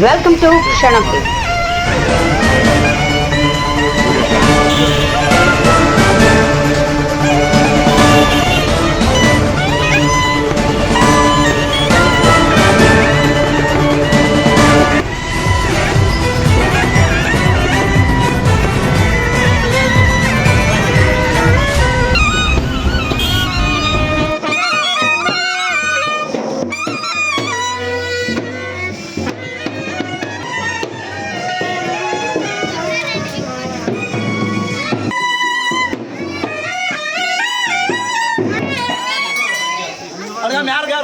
Welcome to Shanapur.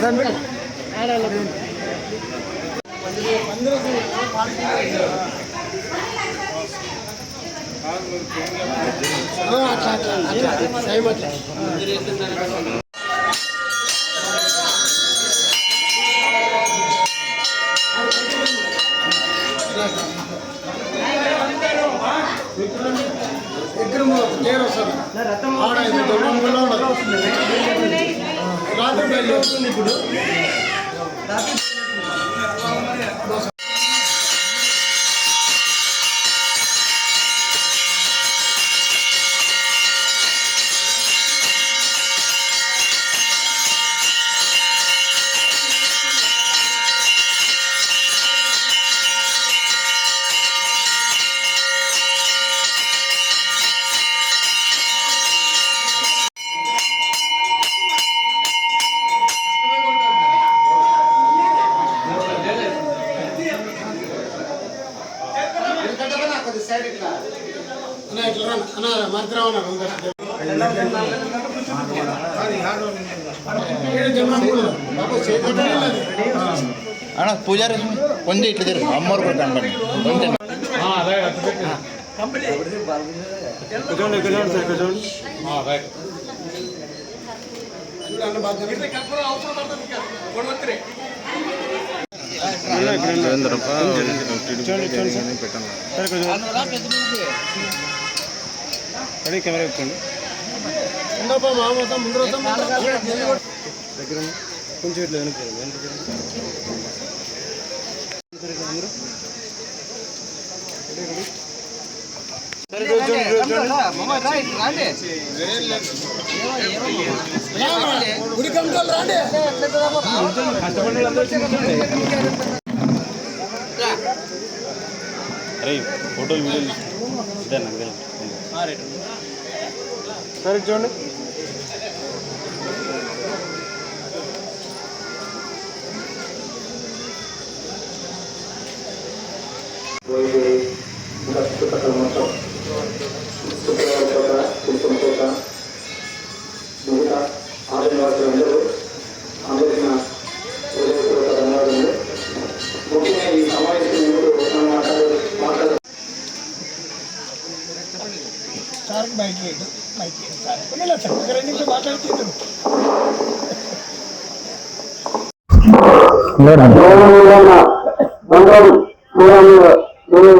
Welcome to క్షణం విగ్రహం చేరు వస్తుంది ఆడ ఇది దొంగలో ఉండదు రాత్రి బయలు వస్తుంది ఇప్పుడు. అన్న ಅಣ್ಣ ಪೂಜಾರಿ ಒಂದೇ ಇಟ್ಟಿದ್ದೀರಿ ಅಮ್ಮವ್ರು ಕೊಡ್ತಾನೆ ಬನ್ನಿ ಒಂದೇ పెట్టండి కెమెరా ఇప్పండి రోజు కొంచెం ఇట్లా వెనక్కి అరే ఫోటోలు వీడియోలు ఇదే నాకు సరే చూడండి.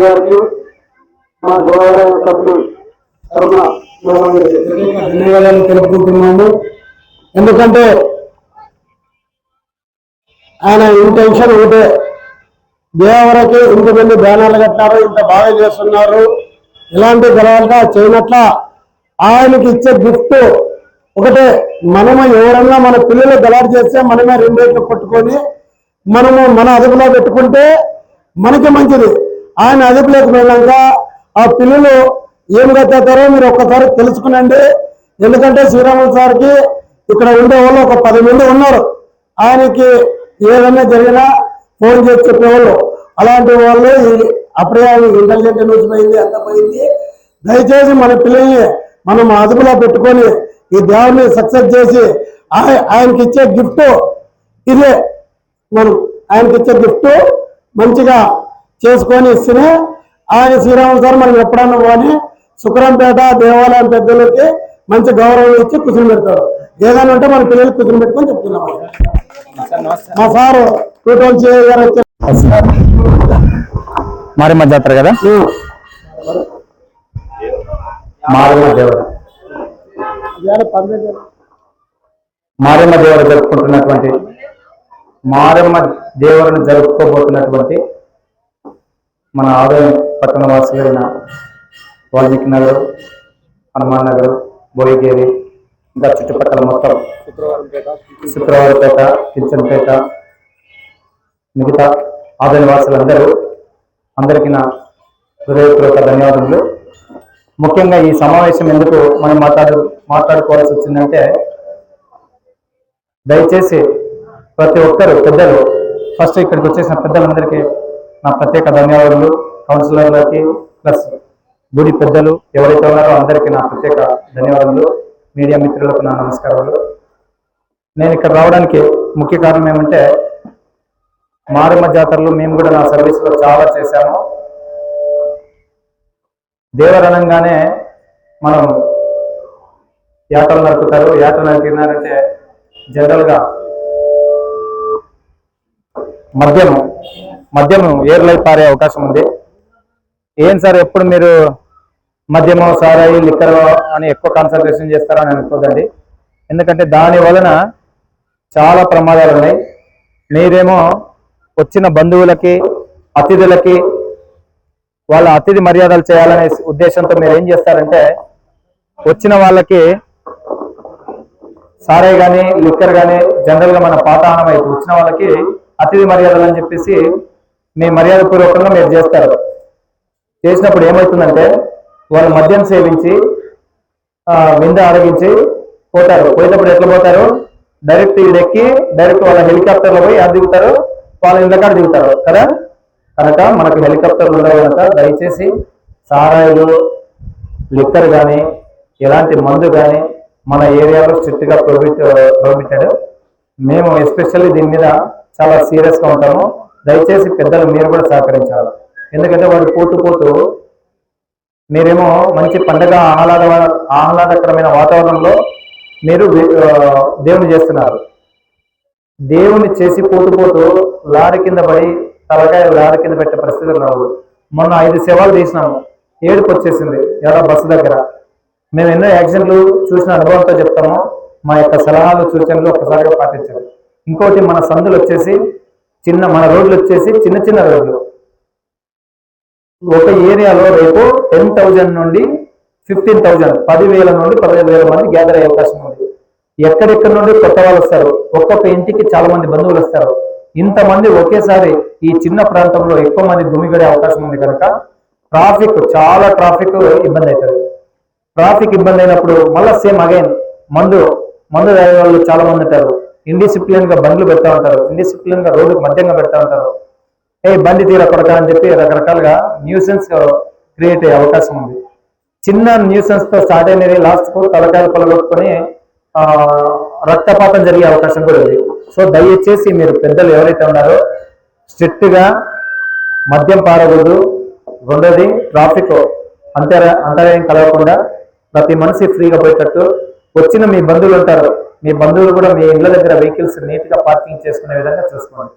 గారికి మా ధన్యవాదాలు తెలుపుకుంటున్నాము. ఎందుకంటే ఆయన ఇంటెన్షన్ ఒకటే దేవరకి ఇంతమంది బ్యానర్లు కట్టినారు ఇంత బాగా చేస్తున్నారు. ఇలాంటి గొడవలుగా చేయనట్ల ఆయనకి ఇచ్చే గిఫ్ట్ ఒకటే మనము ఎవరన్నా మన పిల్లలు గలాడు చేస్తే మనమే రెండు రేట్లు కొట్టుకొని మనము మన అదుపులో పెట్టుకుంటే మనకి మంచిది. ఆయన అదుపులోకి పోయినాక ఆ పిల్లలు ఏం కట్టేస్తారో మీరు ఒక్కసారి తెలుసుకునండి. ఎందుకంటే శ్రీరాములు సార్కి ఇక్కడ ఉండే వాళ్ళు ఒక పది మంది ఉన్నారు. ఆయనకి ఏదైనా జరిగినా ఫోన్ చేసి చెప్పేవాళ్ళు. అలాంటి వాళ్ళు ఈ- అప్పుడే ఇంటెలిజెంట్ న్యూస్ పోయింది అంత పోయింది. దయచేసి మన పిల్లల్ని మనం అదుపులో పెట్టుకొని ఈ దేవుడిని సక్సెస్ చేసి ఆయనకి ఇచ్చే గిఫ్ట్ ఇదే. మనం ఆయనకి ఇచ్చే గిఫ్ట్ మంచిగా చేసుకొని ఇస్తేనే ఆయన శ్రీరామ సార్ మనం ఎప్పుడన్నా పోని శుక్రంపేట దేవాలయం పెద్దలకి మంచి గౌరవం ఇచ్చి కుసులు పెడతారు. ఏదైనా ఉంటే మన పిల్లలకి కుసులు పెట్టుకొని చెప్తున్నాం మా సారు టూ ట్వంటీ గారు మారేమ్మ జాతర కదా? మారేమ్మ దేవుడు. మారేమ్మ జరుపుకుంటున్నటువంటి మారేమ్మ దేవుడిని జరుపుకోబోతున్నటువంటి మన ఆదాయం పట్టణ వాసులైన వాల్మీకి నగర్ హనుమాన్ నగర్ బోయిగేరి ఇంకా చుట్టుపక్కల మొత్తం శుక్రవారపేట కించన్పేట మిగతా ఆదాయ వాసులందరూ అందరికీ నా హృదయపూర్వక ధన్యవాదములు. ముఖ్యంగా ఈ సమావేశం ఎందుకు మనం మాట్లాడు మాట్లాడుకోవాల్సి వచ్చిందంటే దయచేసి ప్రతి ఒక్కరు పెద్దలు ఫస్ట్ ఇక్కడికి వచ్చేసిన పెద్దలందరికీ నా ప్రత్యేక ధన్యవాదాలు కౌన్సిలర్లకి ప్లస్ గుడి పెద్దలు ఎవరైతే ఉన్నారో అందరికీ నా ప్రత్యేక ధన్యవాదాలు మీడియా మిత్రులకు నా నమస్కారాలు. నేను ఇక్కడ రావడానికి ముఖ్య కారణం ఏమంటే మారమ్మ జాతరలో మేము కూడా నా సర్వీస్లో చాలా చేశాము. దేవరణంగానే మనం యాటలు నడుపుతారు. యాటలు నడిపినారంటే జనరల్గా మద్యం మద్యం ఏర్లై పారే అవకాశం ఉంది. ఏం సార్ ఎప్పుడు మీరు మద్యము సారాయి లిక్కర్ అని ఎక్కువ కాన్సన్ట్రేషన్ చేస్తారని అనుకోదండి. ఎందుకంటే దాని వలన చాలా ప్రమాదాలు ఉన్నాయి. మీరేమో వచ్చిన బంధువులకి అతిథులకి వాళ్ళ అతిథి మర్యాదలు చేయాలనే ఉద్దేశంతో మీరు ఏం చేస్తారంటే వచ్చిన వాళ్ళకి సారే కానీ లిక్కర్ కానీ జనరల్గా మన పాతాహనం అయితే వచ్చిన వాళ్ళకి అతిథి మర్యాదలు అని చెప్పేసి మీ మర్యాద పూర్వకంగా మీరు చేస్తారు. చేసినప్పుడు ఏమవుతుందంటే వాళ్ళు మద్యం సేవించి ఆ, వింద ఆరగించి పోతారు. పోయినప్పుడు ఎట్లా పోతారు? డైరెక్ట్ ఇది ఎక్కి డైరెక్ట్ వాళ్ళ హెలికాప్టర్లో పోయి అది దిగుతారు? వాళ్ళ ఇళ్ళ దిగుతారు. కదా? కనుక మనకు హెలికాప్టర్లు ఉండవు కనుక దయచేసి సారాయిలు లిక్కర్ కానీ ఎలాంటి మందు కానీ మన ఏరియాలో స్ట్రిక్ట్గా ప్రొహిబిట్ ప్రొహిబిటెడ్. మేము ఎస్పెషల్లీ దీని మీద చాలా సీరియస్గా ఉంటాము. దయచేసి పెద్దలు మీరు కూడా సహకరించాలి. ఎందుకంటే వాడు పోతూ పోతూ మీరేమో మంచి పండగ ఆహ్లాద ఆహ్లాదకరమైన వాతావరణంలో మీరు దేవుని చేస్తున్నారు. దేవుని చేసి పోతూ పోతూ లారీ కింద పడి తలకాయ లారీ కింద పెట్టే పరిస్థితులు రావు. మొన్న ఐదు సేవలు తీసినాము ఏడుపు వచ్చేసింది. ఎలా బస్సు దగ్గర? మేము ఎన్నో యాక్సిడెంట్లు చూసిన అనుభవంతో చెప్తాము. మా యొక్క సలహాలు సూచనలు ఒక్కసారిగా పాటించాలి. ఇంకోటి మన సందులు వచ్చేసి చిన్న మన రోడ్లు వచ్చేసి చిన్న చిన్న రోడ్లు. ఒక ఏరియాలో రేపు టెన్ థౌజండ్ నుండి ఫిఫ్టీన్ థౌజండ్ పదివేల నుండి పదిహేను వేల మంది గ్యాదర్ అయ్యే అవకాశం ఉంది. ఎక్కడెక్కడ నుండి కొత్త వాళ్ళు వస్తారు? ఒక్కొక్క ఇంటికి చాలా మంది బంధువులు వస్తారు. ఇంతమంది ఒకేసారి ఈ చిన్న ప్రాంతంలో ఎక్కువ మంది గుమిగడే అవకాశం ఉంది కనుక ట్రాఫిక్ చాలా ట్రాఫిక్ ఇబ్బంది అవుతుంది. ట్రాఫిక్ ఇబ్బంది అయినప్పుడు మళ్ళీ సేమ్ అగైన్ మందు మందు తాగే వాళ్ళు చాలా మంది ఉంటారు. ఇండిసిప్లిన్గా బండ్లు పెడతా ఉంటారు. ఇండిసిప్లిన్గా రోడ్డు మధ్యంగా పెడతా ఉంటారు. ఏ బండి తీర కొడక అని చెప్పి రకరకాలుగా న్యూసెన్స్ క్రియేట్ అయ్యే అవకాశం ఉంది. చిన్న న్యూసెన్స్తో స్టార్ట్ అయినది లాస్ట్కు తలకాయలు పొలగొట్టుకొని రక్తపాతం జరిగే అవకాశం కూడా ఉంది. సో దయచేసి మీరు పెద్దలు ఎవరైతే ఉన్నారో స్ట్రిక్ట్గా మద్యం పారకూడదు. రెండోది ట్రాఫిక్ అంతర అంతరాయం కలగకుండా ప్రతి మనిషి ఫ్రీగా పోయేటట్టు వచ్చిన మీ బంధువులు ఉంటారు. మీ బంధువులు కూడా మీ ఇళ్ళ దగ్గర వెహికల్స్ నీట్గా పార్కింగ్ చేసుకునే విధంగా చూసుకోండి.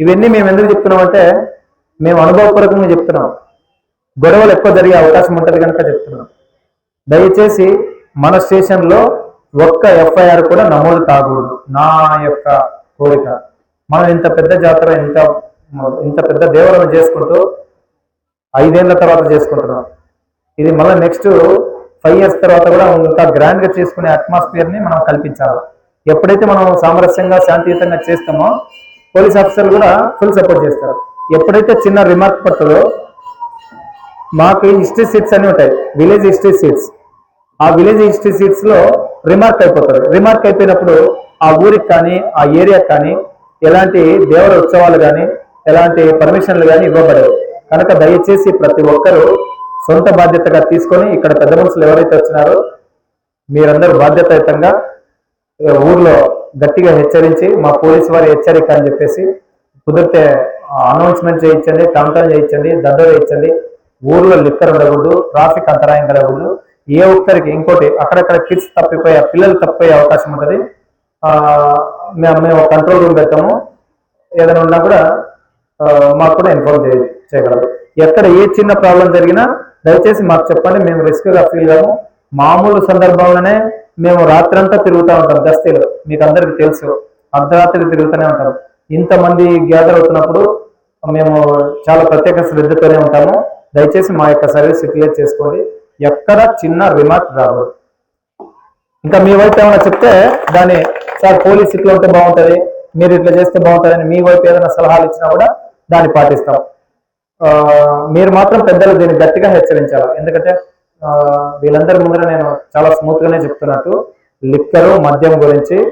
ఇవన్నీ మేము ఎందుకు చెప్తున్నామంటే మేము అనుభవపూర్వకంగా చెప్తున్నాం. గొడవలు ఎక్కువ జరిగే అవకాశం ఉంటుంది కనుక చెప్తున్నాం. దయచేసి మన స్టేషన్లో ఒక్క ఎఫ్ఐఆర్ కూడా నమోదు కాకూడదు. నా యొక్క కోరిక. మనం ఇంత పెద్ద జాతర ఇంత ఇంత పెద్ద దేవాలయం చేసుకుంటూ ఐదేళ్ళ తర్వాత చేసుకుంటున్నాం. ఇది మళ్ళీ నెక్స్ట్ ఫైవ్ ఇయర్స్ తర్వాత కూడా ఇంకా గ్రాండ్గా చేసుకునే అట్మాస్ఫియర్ని మనం కల్పించాలి. ఎప్పుడైతే మనం సామరస్యంగా శాంతియుతంగా చేస్తామో పోలీస్ ఆఫీసర్లు కూడా ఫుల్ సపోర్ట్ చేస్తారు. ఎప్పుడైతే చిన్న రిమార్క్ పడుతుందో మాకు హిస్టరీ సీట్స్ అన్నీ ఉంటాయి. విలేజ్ హిస్టరీ సీట్స్ ఆ విలేజ్ హిస్టరీ సీట్స్లో రిమార్క్ అయిపోతారు. రిమార్క్ అయిపోయినప్పుడు ఆ ఊరికి కానీ ఆ ఏరియాకి కానీ ఎలాంటి దేవర ఉత్సవాలు కానీ ఎలాంటి పర్మిషన్లు కానీ ఇవ్వబడవు. కనుక దయచేసి ప్రతి ఒక్కరూ సొంత బాధ్యతగా తీసుకొని ఇక్కడ పెద్ద మనుషులు ఎవరైతే వచ్చినారో మీరందరూ బాధ్యతాయుతంగా ఊర్లో గట్టిగా హెచ్చరించి మా పోలీసు వారి హెచ్చరిక అని చెప్పేసి కుదిరితే అనౌన్స్మెంట్ చేయించండి కమిటన్ చేయించండి దద్దరు చేయించండి ఊర్లో లిక్కర్ ఉండకూడదు ట్రాఫిక్ అంతరాయం కలగకూడదు. ఏ ఒక్కరికి ఇంకోటి అక్కడక్కడ కిడ్స్ తప్పిపోయే పిల్లలు తప్పిపోయే అవకాశం ఉంటుంది. మేము మేము కంట్రోల్ రూమ్ పెడతాము. ఏదైనా ఉన్నా కూడా మాకు కూడా ఇన్ఫార్మ్ చేయ చేయగలరు. ఎక్కడ ఏ చిన్న ప్రాబ్లం జరిగినా దయచేసి మాకు చెప్పండి మేము రిస్క్గా ఫీల్ కాము మామూలు సందర్భంలోనే మేము రాత్రంతా తిరుగుతూ ఉంటాం గస్తీలు మీకు అందరికి తెలుసు. అర్ధరాత్రి తిరుగుతూనే ఉంటాం ఇంతమంది గ్యాదర్ అవుతున్నప్పుడు మేము చాలా ప్రత్యేక శ్రద్ధతోనే ఉంటాము. దయచేసి మా యొక్క సర్వీస్ యూటిలైజ్ చేసుకోండి. ఎక్కడ చిన్న రిమార్క్ రాదు. ఇంకా మీ వైపు ఏమైనా చెప్తే దాన్ని సార్ పోలీస్ ఇట్లా ఉంటే బాగుంటది మీరు ఇట్లా చేస్తే బాగుంటది అని మీ వైపు ఏదైనా సలహాలు ఇచ్చినా కూడా దాన్ని పాటిస్తాం. ఆ, మీరు మాత్రం పెద్దలు దీన్ని గట్టిగా హెచ్చరించాలి. ఎందుకంటే వీళ్ళందరి ముందర నేను చాలా స్మూత్ గానే చెప్తున్నట్టు లిక్కరు మద్యం గురించి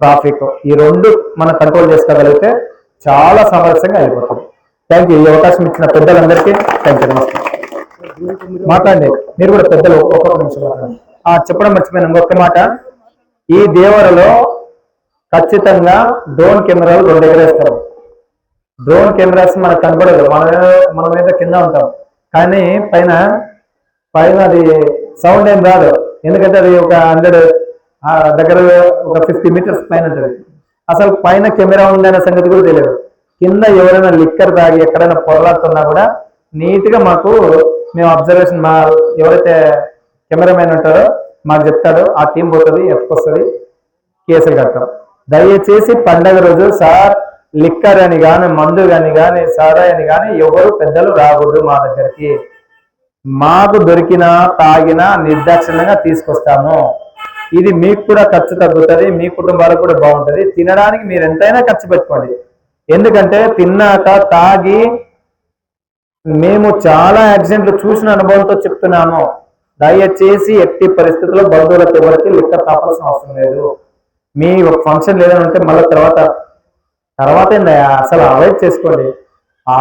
ట్రాఫిక్ ఈ రెండు మనం కంట్రోల్ చేసుకోగలిగితే చాలా సమరస్యంగా అయిపోతుంది. థ్యాంక్ యూ ఈ అవకాశం ఇచ్చిన పెద్దలందరికీ థ్యాంక్ యూ నమస్తే. మాట్లాడండి. మీరు కూడా పెద్దలు ఒక్కొక్క నిమిషం మాట్లాడండి. ఆ, చెప్పడం మర్చిపోయాను. ఇంకొక మాట. ఈ దేవరలో ఖచ్చితంగా డ్రోన్ కెమెరాలు రెండు ఎగరేస్తారు. డ్రోన్ కెమెరాస్ మనకు కనబడదు మన మన మీద కింద ఉంటాం. కానీ పైన పైన అది సౌండ్ ఏం రాదు. ఎందుకంటే అది ఒక హండ్రెడ్ దగ్గర ఒక ఫిఫ్టీ మీటర్స్ పైన ఉంటుంది. అసలు పైన కెమెరా ఉందనే సంగతి కూడా తెలియదు. కింద ఎవరైనా లిక్కర్ తాగి ఎక్కడైనా పొరలాడుతున్నా కూడా నీట్గా మాకు మేము అబ్జర్వేషన్ మా ఎవరైతే కెమెరామెన్ ఉంటారో మాకు చెప్తాడో ఆ టీం పోతుంది ఎత్తుకొస్తుంది కేసులు కడతాం. దయచేసి పండగ రోజు సార్ లిక్కర్ అని కానీ మందు అని కానీ సారాయి అని కానీ ఎవరు పెద్దలు రాకూడదు మా దగ్గరికి. మాకు దొరికిన తాగిన నిర్దాక్షిణ్యంగా తీసుకొస్తాము. ఇది మీకు కూడా ఖర్చు తగ్గుతుంది మీ కుటుంబాలకు కూడా బాగుంటుంది. తినడానికి మీరు ఎంతైనా ఖర్చు పెట్టుకోండి. ఎందుకంటే తిన్నాక తాగి మేము చాలా యాక్సిడెంట్లు చూసిన అనుభవంతో చెప్తున్నాము దయచేసి ఎట్టి పరిస్థితుల్లో బంధువులకు ఎవరికి లెక్క తాపాల్సిన అవసరం లేదు. మీ ఒక ఫంక్షన్ లేదని ఉంటే మళ్ళీ తర్వాత తర్వాత అసలు అవాయిడ్ చేసుకోండి. ఆ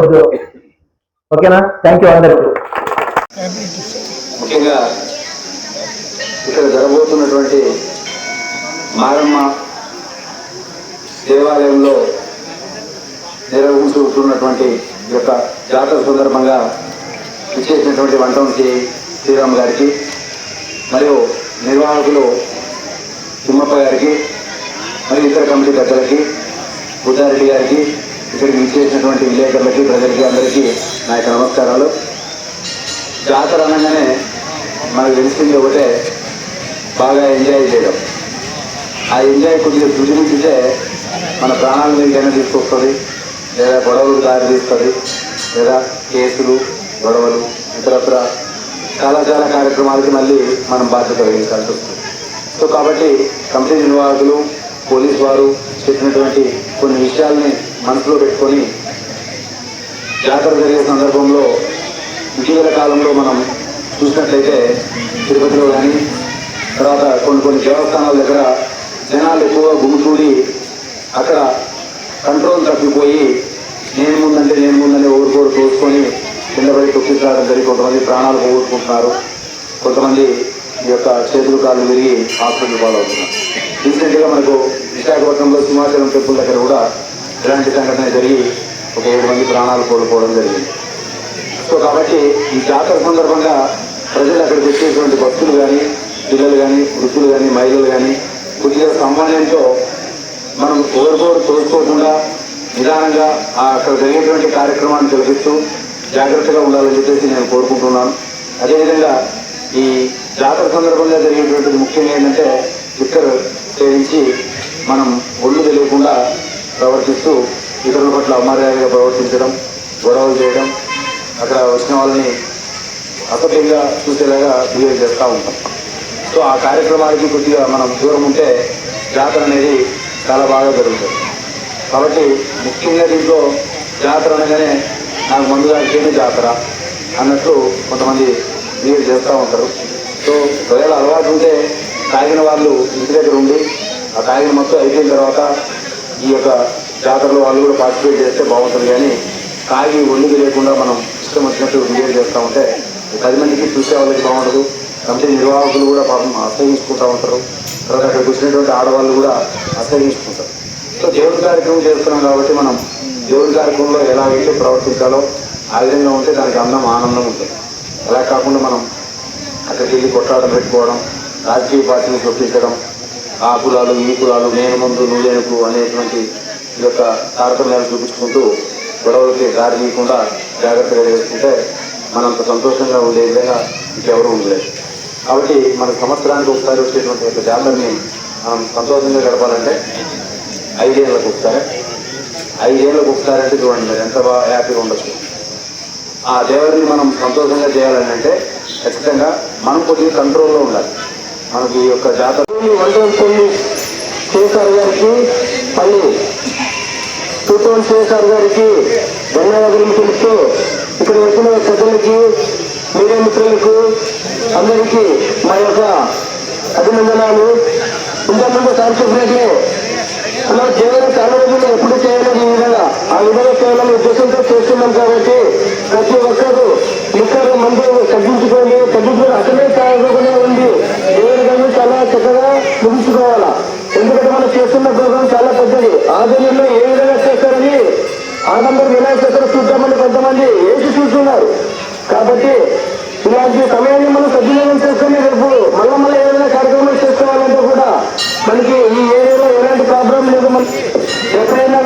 వద్దు. ఓకేనా? థ్యాంక్ యూ అందరికీ ముఖ్యంగా ఇక్కడ జరగబోతున్నటువంటి మారమ్మ దేవాలయంలో నిర్వహించుకుంటున్నటువంటి ఈ యొక్క జాతర సందర్భంగా విచ్చేసినటువంటి వంటంకి శ్రీరామ్ గారికి మరియు నిర్వాహకులు తిమ్మప్ప గారికి మరియు ఇతర కమిటీ పెద్దలకి బుద్ధారెడ్డి గారికి ఇక్కడికి చేసినటువంటి విలేకరులకి ప్రజలకి అందరికీ నా యొక్క నమస్కారాలు. జాతర అనగానే మనకు తెలిసింది ఒకటే బాగా ఎంజాయ్ చేయడం. ఆ ఎంజాయ్ కొద్దిగా సృజనించితే మన ప్రాణాల మీదకైనా తీసుకొస్తుంది లేదా గొడవలు దారి తీస్తుంది లేదా కేసులు గొడవలు ఇతరత్ర చాలా చాలా కార్యక్రమాలకి మళ్ళీ మనం బాధ్యత వహించాల్సి వస్తుంది. సో కాబట్టి కంపెనీ నిర్వాహకులు పోలీస్ వారు చెప్పినటువంటి కొన్ని విషయాల్ని మనసులో పెట్టుకొని జాతర జరిగే సందర్భంలో ఇటీవల కాలంలో మనం చూసినట్లయితే తిరుపతిలో కానీ తర్వాత కొన్ని కొన్ని దేవస్థానాల దగ్గర జనాలు ఎక్కువగా గుమికూడి అక్కడ కంట్రోల్ తప్పిపోయి నేను ముందంటే నేను ముందని ఊరుకోరు తోసుకొని కిందపడి పడి జరిగి కొంతమంది ప్రాణాలు పోగొట్టుకుంటున్నారు. కొంతమంది ఈ యొక్క చేతులు కాళ్ళు విరిగి హాస్పిటల్ పాలవుతున్నారు. రీసెంట్గా మనకు విశాఖపట్నంలో సింహాచలం టెంపుల్ దగ్గర కూడా ఇలాంటి సంఘటన జరిగి ఒక ఏడు మంది ప్రాణాలు కోల్పోవడం జరిగింది. సో కాబట్టి ఈ జాతర సందర్భంగా ప్రజలు అక్కడికి వచ్చేటువంటి భక్తులు కానీ పిల్లలు కానీ వృద్ధులు కానీ మహిళలు కానీ కొద్దిగా సమన్వయంతో మనం ఓవర్బోర్ తోసుకోకుండా నిదానంగా అక్కడ జరిగేటువంటి కార్యక్రమాన్ని తెలిపిస్తూ జాగ్రత్తగా ఉండాలని చెప్పేసి నేను కోరుకుంటున్నాను. అదేవిధంగా ఈ జాతర సందర్భంగా జరిగేటువంటిది ముఖ్యంగా ఏంటంటే ఇక్కడ సేవించి మనం ఒళ్ళు తెలియకుండా ప్రవర్తిస్తూ ఇతరుల పట్ల అమర్యాదగా ప్రవర్తించడం గొడవలు చేయడం అక్కడ వచ్చిన వాళ్ళని అసభ్యంగా చూసేలాగా బిహేవ్ చేస్తూ ఉంటాం. సో ఆ కార్యక్రమాలకి కొద్దిగా మనం దూరం ఉంటే జాతర అనేది చాలా బాగా జరుగుతుంది. కాబట్టి ముఖ్యంగా దీంట్లో జాతర అనగానే నాకు మందు తాగితేనే జాతర అన్నట్లు కొంతమంది బిహేవ్ చేస్తూ ఉంటారు. సో ఒకవేళ అలవాటు ఉంటే తాగిన వాళ్ళు ఇంటి దగ్గర ఉండి ఆ తాగిన మొత్తం అయిపోయిన తర్వాత ఈ యొక్క జాతరలో వాళ్ళు కూడా పార్టిసిపేట్ చేస్తే బాగుంటుంది కానీ కాగి ఒళ్ళుకి లేకుండా మనం ఇష్టం వచ్చినట్టు బిహేవ్ చేస్తూ ఉంటే పది మందికి చూసే వాళ్ళకి బాగుండదు. కమిటీ నిర్వాహకులు కూడా పాపం అసహించుకుంటూ ఉంటారు. తర్వాత అక్కడ కూర్చున్నటువంటి ఆడవాళ్ళు కూడా అసహించుకుంటారు సో దేవుడి కార్యక్రమం చేస్తున్నాం కాబట్టి మనం దేవుడి కార్యక్రమంలో ఎలా అయితే ప్రవర్తించాలో ఆ విధంగా ఉంటే దానికి అందం ఆనందం ఉంటుంది. అలా కాకుండా మనం అక్కడికి వెళ్ళి కొట్లాటం పెట్టుకోవడం రాజకీయ పార్టీని చొప్పించడం ఆ కులాలు ఈ కులాలు నేను ముందు నువ్వేనుకు అనేటువంటి ఈ యొక్క తారతమ్యాలు చూపించుకుంటూ గొడవలకి దారి తీయకుండా జాగ్రత్తగా చేసుకుంటే మనంత సంతోషంగా ఉండే విధంగా ఇంకెవరూ ఉండలేదు కాబట్టి మన సంవత్సరానికి ఒకసారి వచ్చేటువంటి యొక్క జాతరని మనం సంతోషంగా గడపాలంటే ఐదేళ్ళకు ఒకసారి. ఐదేళ్ళకు ఒకసారి అంటే చూడండి మీరు ఎంత బాగా హ్యాపీగా ఉండొచ్చు. ఆ దేవుడిని మనం సంతోషంగా చేయాలని అంటే ఖచ్చితంగా మనం కొద్దిగా కంట్రోల్లో ఉండాలి. మనకి ఈ యొక్క జాతర వంటలు కేసీఆర్ గారికి పల్లి సూపర్ కేసీఆర్ గారికి ధన్యవాదాలు తెలుస్తూ ఇక్కడ వచ్చిన పెద్దలకి మీడియా మిత్రులకు అందరికీ మా యొక్క అభినందనాలు. ఇంతకుముందు సార్ చెప్పినట్లే అలా జీవన కాలేజీలో ఎప్పుడు చేయలేదు ఈ విధంగా. ఆ విధంగా చేయాలని ఉద్దేశంతో చేస్తున్నాం కాబట్టి ప్రతి ఒక్కరు ఇక్కడ మంది తగ్గించుకోండి. తగ్గించుకొని అసలే తాగకుండా ఉంది. దేవుడి కానీ చాలా చక్కగా ముగించుకోవాలా. ఎందుకంటే మనం చేస్తున్న ప్రోగ్రాం చాలా పెద్దది. ఆధునిలో ఏ విధంగా చేస్తారని ఆనందం వినాయక చవితి చూద్దామని కొంతమంది వేసి చూస్తున్నారు. కాబట్టి ఇలాంటి సమయాన్ని మనం సద్వినియోగం చేసుకుని రేపు మళ్ళీ మళ్ళీ ఏదైనా కార్యక్రమాలు చేసుకోవాలంటే కూడా మనకి ఈ ఏరియా ప్రాబ్లం లేదు మనకి ఎక్కడైనా